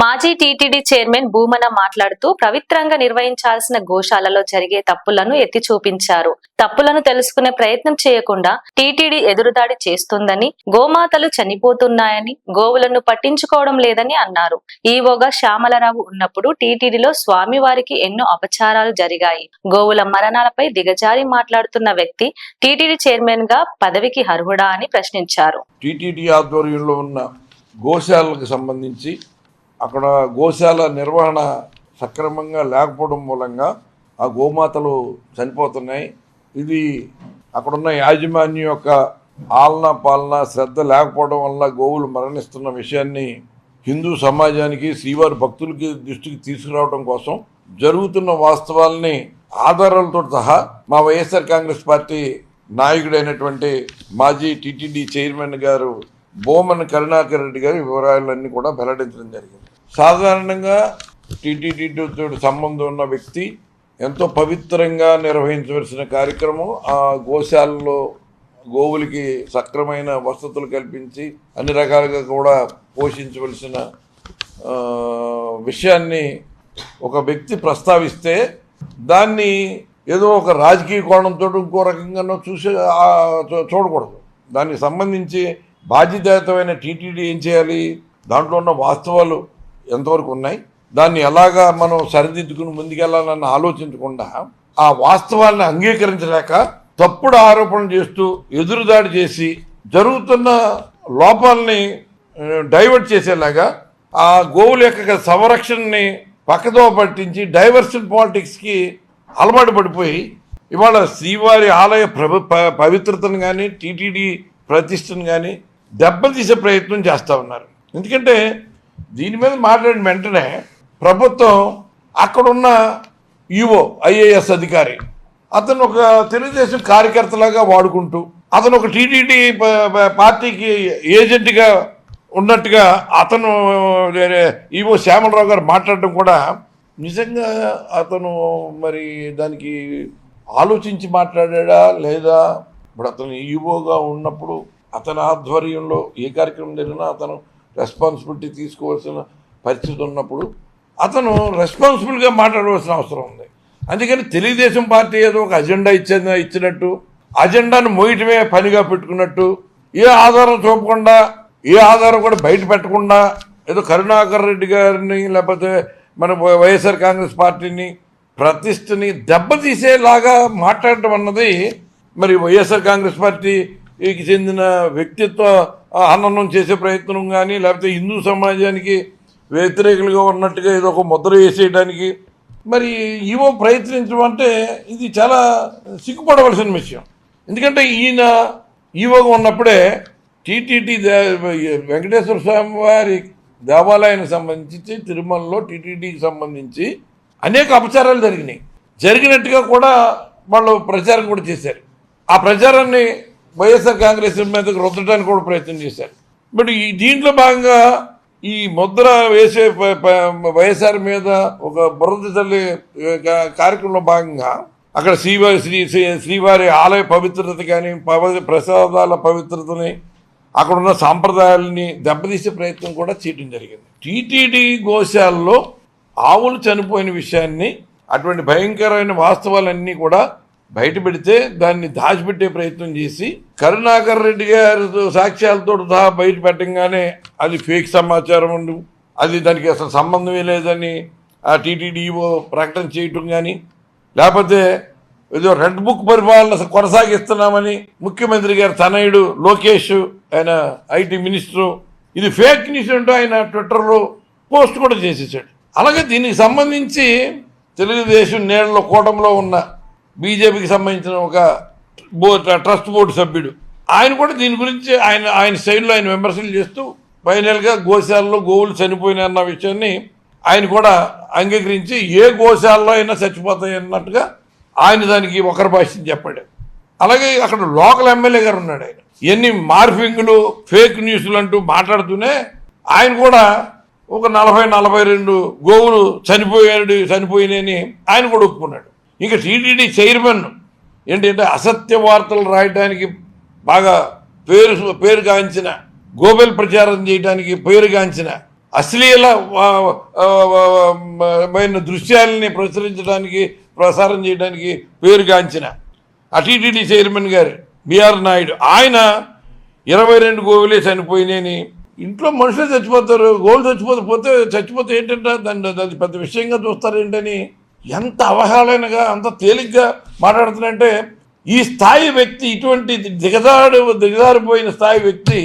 మాజీ TTD chairman Bhumana మాట్లాడుతూ పవిత్రంగా నిర్వహించాల్సిన గోశాలలో జరిగే తప్పులను ఎత్తి చూపించారు తప్పులను తెలుసుకునే ప్రయత్నం చేయకుండా టీటీడీ ఎదురుదాడి చేస్తుందని గోమాతలు చనిపోతున్నాయని గోవులను పట్టించుకోవడం లేదని అన్నారు. ఈవోగా శ్యామలరావు ఉన్నప్పుడు టీటీడీలో స్వామివారికి ఎన్నో అపచారాలు జరిగాయి. గోవుల మరణాలపై దిగజారి మాట్లాడుతున్న వ్యక్తి టీటీడీ చైర్మన్గా పదవికి అర్హుడా అని ప్రశ్నించారు. టీటీడీ ఆధ్వర్యంలో ఉన్న గోశాలకు సంబంధించి అక్కడ గోశాల నిర్వహణ సక్రమంగా లేకపోవడం మూలంగా ఆ గోమాతలు చనిపోతున్నాయి. ఇది అక్కడున్న యాజమాన్యం యొక్క ఆలన పాలన శ్రద్ధ లేకపోవడం వల్ల గోవులు మరణిస్తున్న విషయాన్ని హిందూ సమాజానికి శ్రీవారి భక్తులకి దృష్టికి తీసుకురావడం కోసం జరుగుతున్న వాస్తవాల్ని ఆధారాలతో సహా మా వైఎస్ఆర్ కాంగ్రెస్ పార్టీ నాయకుడైనటువంటి మాజీ టీటీడీ చైర్మన్ గారు బోమన్ కరుణాకర్ రెడ్డి గారి వివరాలన్నీ కూడా వెల్లడించడం జరిగింది. సాధారణంగా టీటీడీతో సంబంధం ఉన్న వ్యక్తి ఎంతో పవిత్రంగా నిర్వహించవలసిన కార్యక్రమం ఆ గోశాలలో గోవులకి సక్రమైన వసతులు కల్పించి అన్ని రకాలుగా కూడా పోషించవలసిన విషయాన్ని ఒక వ్యక్తి ప్రస్తావిస్తే దాన్ని ఏదో ఒక రాజకీయ కోణంతో ఇంకో రకంగానో చూసి చూడకూడదు. దానికి సంబంధించి బాధ్యతాయుతమైన టీటీడీ ఏం చేయాలి? దాంట్లో ఉన్న వాస్తవాలు ఎంతవరకు ఉన్నాయి? దాన్ని ఎలాగా మనం సరిదిద్దుకుని ముందుకెళ్ళాలని ఆలోచించకుండా ఆ వాస్తవాలను అంగీకరించలేక తప్పుడు ఆరోపణ చేస్తూ ఎదురుదాడి చేసి జరుగుతున్న లోపాలని డైవర్ట్ చేసేలాగా ఆ గోవుల యొక్క సంరక్షణని పక్కదో పట్టించి డైవర్షన్ పాలిటిక్స్కి అలవాటు పడిపోయి ఇవాళ శ్రీవారి ఆలయ ప్రభు ప- పవిత్రతను కానీ టీటీడీ ప్రతిష్టను కానీ దెబ్బతీసే ప్రయత్నం చేస్తూ ఉన్నారు. ఎందుకంటే దీని మీద మాట్లాడిన వెంటనే ప్రభుత్వం అక్కడున్న ఈవో ఐఏఎస్ అధికారి అతను ఒక తెలుగుదేశం కార్యకర్తలాగా వాడుకుంటూ అతను ఒక టీటీడీ పార్టీకి ఏజెంట్గా ఉన్నట్టుగా అతను ఈవో శ్యామలరావు గారు మాట్లాడడం కూడా నిజంగా అతను మరి దానికి ఆలోచించి మాట్లాడా లేదా? ఇప్పుడు అతను ఈవోగా ఉన్నప్పుడు అతని ఆధ్వర్యంలో ఏ కార్యక్రమం జరిగినా అతను రెస్పాన్సిబిలిటీ తీసుకోవాల్సిన పరిస్థితి ఉన్నప్పుడు అతను రెస్పాన్సిబుల్గా మాట్లాడవలసిన అవసరం ఉంది. అందుకని తెలుగుదేశం పార్టీ ఏదో ఒక అజెండా ఇచ్చే ఇచ్చినట్టు అజెండాను మోయటమే పనిగా పెట్టుకున్నట్టు ఏ ఆధారం చూపకుండా ఏ ఆధారం కూడా బయట పెట్టకుండా ఏదో కరుణాకర్ రెడ్డి గారిని లేకపోతే మన వైఎస్ఆర్ కాంగ్రెస్ పార్టీని ప్రతిష్టని దెబ్బతీసేలాగా మాట్లాడటం అన్నది మరి వైఎస్ఆర్ కాంగ్రెస్ పార్టీకి చెందిన వ్యక్తిత్వ హననం చేసే ప్రయత్నం కానీ లేకపోతే హిందూ సమాజానికి వ్యతిరేకులుగా ఉన్నట్టుగా ఇది ఒక ముద్ర వేసేయడానికి మరి ఈవో ప్రయత్నించడం అంటే ఇది చాలా సిగ్గుపడవలసిన విషయం. ఎందుకంటే ఈయన ఈవోగా ఉన్నప్పుడే టీటీడీ వెంకటేశ్వర స్వామి వారి దేవాలయానికి సంబంధించి తిరుమలలో టీటీడీకి సంబంధించి అనేక అపచారాలు జరిగినాయి. జరిగినట్టుగా కూడా వాళ్ళు ప్రచారం కూడా చేశారు. ఆ ప్రచారాన్ని వైఎస్ఆర్ కాంగ్రెస్ మీదకు రుద్దడానికి కూడా ప్రయత్నం చేశారు. బట్ ఈ దీంట్లో భాగంగా ఈ ముద్ర వేసే వైఎస్ఆర్ మీద ఒక బురద తల్లి కార్యక్రమంలో భాగంగా అక్కడ శ్రీవారి శ్రీ శ్రీ- శ్రీవారి ఆలయ పవిత్రత కానీ పవ ప్రసాదాల పవిత్రతని అక్కడ ఉన్న సాంప్రదాయాలని దెబ్బతీసే ప్రయత్నం కూడా చేయడం జరిగింది. టీటీడీ గోశాలలో ఆవులు చనిపోయిన విషయాన్ని అటువంటి భయంకరమైన వాస్తవాలన్నీ కూడా బయట పెడితే దాన్ని దాచిపెట్టే ప్రయత్నం చేసి కరుణాకర్ రెడ్డి గారి సాక్ష్యాలతో సహా బయట పెట్టంగానే అది ఫేక్ సమాచారం ఉండు. అది దానికి అసలు సంబంధమే లేదని ఆ టీటీడీఓ ప్రకటన చేయటం కానీ లేకపోతే ఏదో రెడ్ బుక్ పరిపాలన కొనసాగిస్తున్నామని ముఖ్యమంత్రి గారు తనయుడు లోకేష్ ఆయన ఐటీ మినిస్టరు ఇది ఫేక్ న్యూస్ అంటూ ఆయన ట్విట్టర్లో పోస్ట్ కూడా చేసేసాడు. అలాగే దీనికి సంబంధించి తెలుగుదేశం నేళ్ళ కూటంలో ఉన్న బీజేపీకి సంబంధించిన ఒక బో ట్రస్ట్ బోర్డు సభ్యుడు. ఆయన కూడా దీని గురించి ఆయన ఆయన శైలిలో ఆయన విమర్శలు చేస్తూ ఫైనల్గా గోశాలలో గోవులు చనిపోయినాయి అన్న విషయాన్ని ఆయన కూడా అంగీకరించి ఏ గోశాలలో అయినా చచ్చిపోతాయి అన్నట్టుగా ఆయన దానికి ఒకరి భాష్యం చెప్పాడు. అలాగే అక్కడ లోకల్ ఎమ్మెల్యే గారు ఉన్నాడు ఆయన. ఎన్ని మార్ఫింగ్లు ఫేక్ న్యూస్లు అంటూ మాట్లాడుతూనే ఆయన కూడా ఒక నలభై నలభై రెండు గోవులు చనిపోయాడు చనిపోయినాయని ఆయన కూడా ఒప్పుకున్నాడు. ఇంకా టీటీడీ చైర్మన్ ఏంటంటే అసత్య వార్తలు రాయడానికి బాగా పేరు పేరుగాంచిన గోబెల్ ప్రచారం చేయడానికి పేరుగాంచిన అశ్లీల దృశ్యాలని ప్రచురించడానికి ప్రసారం చేయడానికి పేరుగాంచిన ఆ చైర్మన్ గారు బిఆర్ నాయుడు. ఆయన ఇరవై రెండు గోవులే చనిపోయినాయని. ఇంట్లో మనుషులు చచ్చిపోతారు గోవులు చచ్చిపోతే పోతే చచ్చిపోతే ఏంటంటే దాన్ని అది పెద్ద విషయంగా చూస్తారు ఏంటని ఎంత అవహేళనగా అంత తేలిగ్గా మాట్లాడుతున్నారంటే ఈ స్థాయి వ్యక్తి ఇటువంటి దిగదాడు దిగదారిపోయిన స్థాయి వ్యక్తి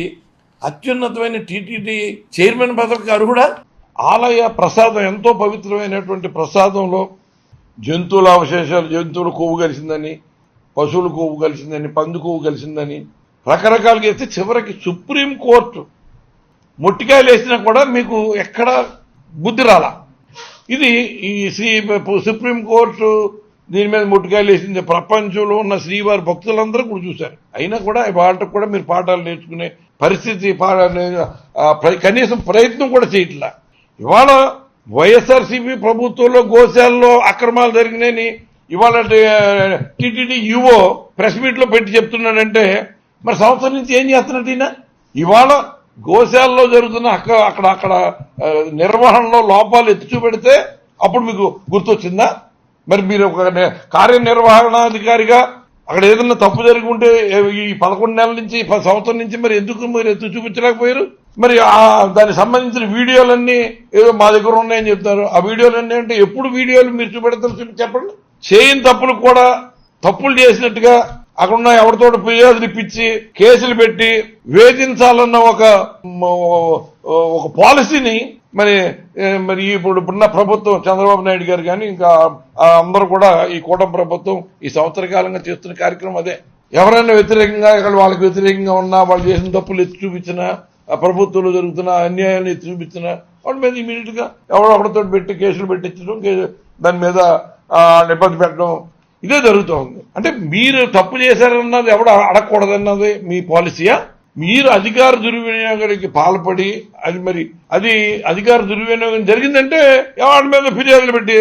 అత్యున్నతమైన టీటీడీ చైర్మన్ పదవికి అర్హుడా? ఆలయ ప్రసాదం ఎంతో పవిత్రమైనటువంటి ప్రసాదంలో జంతువుల అవశేషాలు జంతువులు కొవ్వు కలిసిందని పశువులు కొవ్వు కలిసిందని పందు కొవ్వు కలిసిందని రకరకాలుగా అయితే చివరికి సుప్రీం కోర్టు మొట్టికాయలు వేసినా కూడా మీకు ఎక్కడ బుద్ధి రాలా? ఇది ఈ శ్రీ సుప్రీం కోర్టు దీని మీద ముట్టుకాయలు వేసింది. ప్రపంచంలో ఉన్న శ్రీవారి భక్తులందరూ కూడా చూశారు. అయినా కూడా వాళ్ళకు కూడా మీరు పాఠాలు నేర్చుకునే పరిస్థితి ప్ర- కనీసం ప్రయత్నం కూడా చేయట్లా. ఇవాళ వైఎస్ఆర్సీపీ ప్రభుత్వంలో గోశాలలో అక్రమాలు జరిగినాయని ఇవాళ టీటీడీ యువో ప్రెస్ మీట్లో పెట్టి చెప్తున్నాడంటే మరి సంవత్సరం నుంచి ఏం చేస్తున్నట్టు ఈయన? ఇవాళ గోశాలలో జరుగుతున్న అక్క అక్కడ అక్కడ నిర్వహణలో లోపాలు ఎత్తి చూపెడితే అప్పుడు మీకు గుర్తొచ్చిందా? మరి మీరు ఒక కార్యనిర్వహణాధికారిగా అక్కడ ఏదైనా తప్పు జరిగి ఉంటే ఈ పదకొండు నెలల నుంచి పది సంవత్సరం నుంచి మరి ఎందుకు మీరు ఎత్తు చూపించలేకపోయారు? మరి దానికి సంబంధించిన వీడియోలన్నీ ఏదో మా దగ్గర ఉన్నాయని చెప్తారు ఆ వీడియోలన్నీ అంటే ఎప్పుడు వీడియోలు మీరు చూపెడతారు చెప్పండి. చేయని తప్పులు కూడా తప్పులు చేసినట్టుగా అక్కడున్న ఎవరితో ఫిర్యాదులు ఇప్పించి కేసులు పెట్టి వేధించాలన్న ఒక ఒక పాలసీని మరి మరి ఇప్పుడు ఇప్పుడున్న ప్రభుత్వం చంద్రబాబు నాయుడు గారు కానీ ఇంకా అందరూ కూడా ఈ కూటమి ప్రభుత్వం ఈ సంవత్సర కాలంగా చేస్తున్న కార్యక్రమం అదే. ఎవరైనా వ్యతిరేకంగా ఇక్కడ వాళ్ళకి వ్యతిరేకంగా ఉన్నా వాళ్ళు చేసిన తప్పులు ఎత్తి చూపించినా ప్రభుత్వంలో జరుగుతున్న అన్యాయాన్ని ఎత్తి చూపించినా వాటి మీద ఇమీడియట్గా ఎవరో ఒకరితో పెట్టి కేసులు పెట్టించడం దాని మీద నిబంధన పెట్టడం ఇదే జరుగుతోంది. అంటే మీరు తప్పు చేశారన్నది ఎవడు అడగకూడదన్నది మీ పాలసీయా? మీరు అధికార దుర్వినియోగానికి పాల్పడి అది మరి అది అధికార దుర్వినియోగం జరిగిందంటే వాళ్ళ మీద ఫిర్యాదులు పెట్టి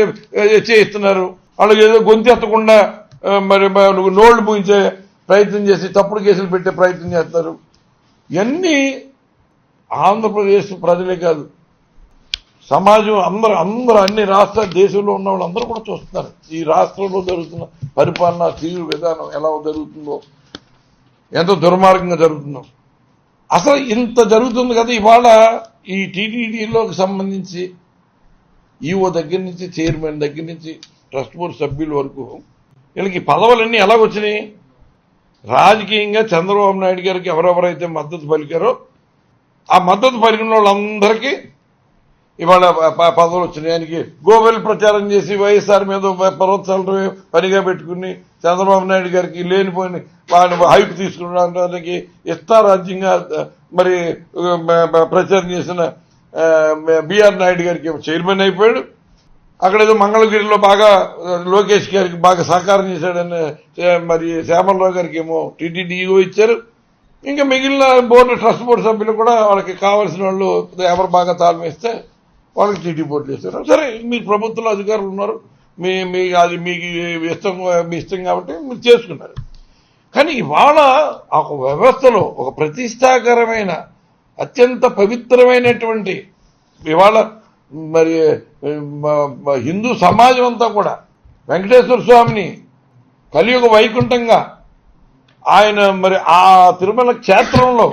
చేయిస్తున్నారు? వాళ్ళకి ఏదో గొంతెత్తకుండా మరి నువ్వు నోళ్ళు పూయించే ప్రయత్నం చేసి తప్పుడు కేసులు పెట్టే ప్రయత్నం చేస్తారు. ఇవన్నీ ఆంధ్రప్రదేశ్ ప్రజలే కాదు. సమాజం అందరూ అందరూ అన్ని రాష్ట్ర దేశంలో ఉన్న వాళ్ళందరూ కూడా చూస్తున్నారు. ఈ రాష్ట్రంలో జరుగుతున్న పరిపాలన తీరు విధానం ఎలా జరుగుతుందో ఎంత దుర్మార్గంగా జరుగుతుందో. అసలు ఇంత జరుగుతుంది కదా ఇవాళ ఈ టీటీడీలోకి సంబంధించి ఈఓ దగ్గర నుంచి చైర్మన్ దగ్గర నుంచి ట్రస్ట్ బోర్డు సభ్యుల వరకు వీళ్ళకి పదవులన్నీ ఎలా వచ్చినాయి రాజకీయంగా చంద్రబాబు నాయుడు గారికి ఎవరెవరైతే మద్దతు పలికారో ఆ మద్దతు పలికిన వాళ్ళందరికీ ఇవాళ ప- పదవులు వచ్చినాయి. ఆయనకి గోవెల్ ప్రచారం చేసి వైఎస్ఆర్ మీద పర్వతాలు పనిగా పెట్టుకుని చంద్రబాబు నాయుడు గారికి లేనిపోయిన వాళ్ళని హైప్ తీసుకున్నానికి ఇష్టారాజ్యంగా మరి ప్రచారం చేసిన బిఆర్ నాయుడు గారికి చైర్మన్ అయిపోయాడు. అక్కడ ఏదో మంగళగిరిలో బాగా లోకేష్ గారికి బాగా సహకారం చేశాడని మరి శ్యామలరావు గారికి ఏమో టీటీడీఓ ఇచ్చారు. ఇంకా మిగిలిన బోర్డు ట్రస్ట్ బోర్డు సభ్యులు కూడా వాళ్ళకి కావాల్సిన వాళ్ళు ఎవరు బాగా తాళమేస్తే వాళ్ళకి టీటీ పోటీ చేస్తారు సరే మీరు ప్రభుత్వంలో అధికారులు ఉన్నారు. మీ మీ అది మీకు ఇష్టం మీ ఇష్టం కాబట్టి మీరు చేసుకున్నారు కానీ ఇవాళ ఒక వ్యవస్థలో ఒక ప్రతిష్టాకరమైన అత్యంత పవిత్రమైనటువంటి ఇవాళ మరి హిందూ సమాజం అంతా కూడా వెంకటేశ్వర స్వామిని కలియుగ వైకుంఠంగా ఆయన మరి ఆ తిరుమల క్షేత్రంలో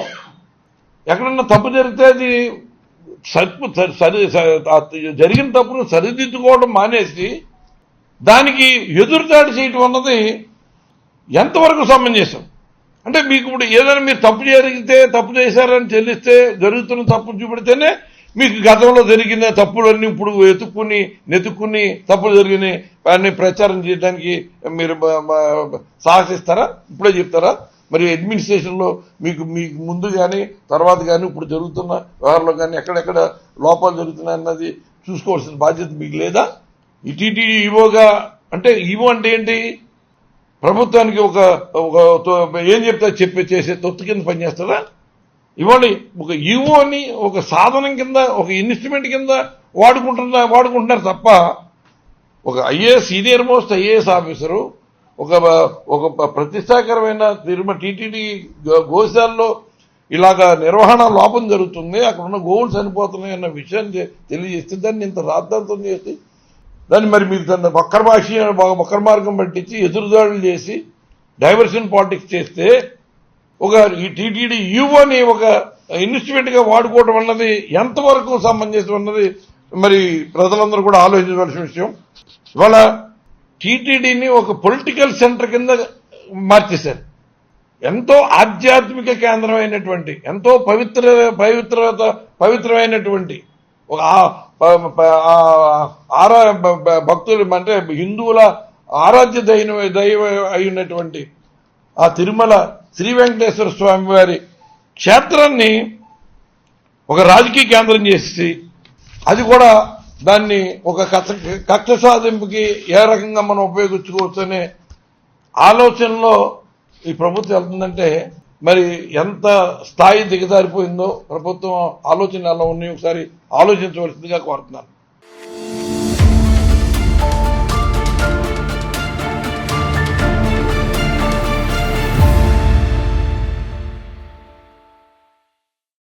ఎక్కడన్నా తప్పు జరిగితే అది సరిపు సరి జరిగిన తప్పును సరిదిద్దుకోవడం మానేసి దానికి ఎదురుదాడి చేయటం అన్నది ఎంతవరకు సమంజసం? అంటే మీకు ఇప్పుడు ఏదైనా మీరు తప్పు జరిగితే తప్పు చేశారని చెల్లిస్తే జరుగుతున్న తప్పు చూపెడితేనే మీకు గతంలో జరిగిన తప్పులన్నీ ఇప్పుడు వెతుక్కుని నెతుక్కుని తప్పులు జరిగినాయి అన్ని ప్రచారం చేయడానికి మీరు సాహసిస్తారా? ఇప్పుడే చెప్తారా? మరి అడ్మినిస్ట్రేషన్లో మీకు మీకు ముందు కానీ తర్వాత కానీ ఇప్పుడు జరుగుతున్న వ్యవహారంలో కానీ ఎక్కడెక్కడ లోపాలు జరుగుతున్నాయి అన్నది చూసుకోవాల్సిన బాధ్యత మీకు లేదా? ఈ ఈవోగా అంటే ఈవో అంటే ఏంటి? ప్రభుత్వానికి ఒక ఒక తో- ఏం చెప్తా చెప్పి చేసే తొత్తు కింద పనిచేస్తారా ఇవాళ ఒక ఈవోని ఒక సాధనం కింద ఒక ఇన్స్ట్రుమెంట్ కింద వాడుకుంటున్నా వాడుకుంటున్నారు తప్ప ఒక IAS senior most IAS officer ఒక ఒక ప్రతిష్టాకరమైన తిరుమల టీటీడీ గోశాలలో ఇలాగ నిర్వహణ లోపం జరుగుతుంది అక్కడ ఉన్న గోవులు చనిపోతున్నాయి అన్న విషయాన్ని తెలియజేస్తే దాన్ని ఇంత రాద్ధాంతం చేసి దాన్ని మరి మీరు దాన్ని వక్ర భాష వక్ర మార్గం పట్టించి ఎదురుదాడులు చేసి డైవర్షన్ పాలిటిక్స్ చేస్తే ఒక ఈ టీటీడీ యూఓని ఒక ఇన్వెస్ట్మెంట్ వాడుకోవడం అన్నది ఎంతవరకు సమంజసం అన్నది మరి ప్రజలందరూ కూడా ఆలోచించవలసిన విషయం. ఇవాళ టీటీడీని ఒక పొలిటికల్ సెంటర్ కింద మార్చేశారు. ఎంతో ఆధ్యాత్మిక కేంద్రమైనటువంటి ఎంతో పవిత్ర పవిత్రత పవిత్రమైనటువంటి ఒక ఆరా భక్తులు అంటే హిందువుల ఆరాధ్య దైవ దైవ అయినటువంటి ఆ తిరుమల శ్రీ వెంకటేశ్వర స్వామి వారి క్షేత్రాన్ని ఒక రాజకీయ కేంద్రం చేసి అది కూడా దాన్ని ఒక కక్ష కక్ష సాధింపుకి ఏ రకంగా మనం ఉపయోగించుకోవచ్చు అనే ఆలోచనలో ఈ ప్రభుత్వం వెళ్తుందంటే మరి ఎంత స్థాయి దిగజారిపోయిందో ప్రభుత్వం ఆలోచన ఎలా ఉన్నాయో ఒకసారి ఆలోచించవలసిందిగా కోరుతున్నాను.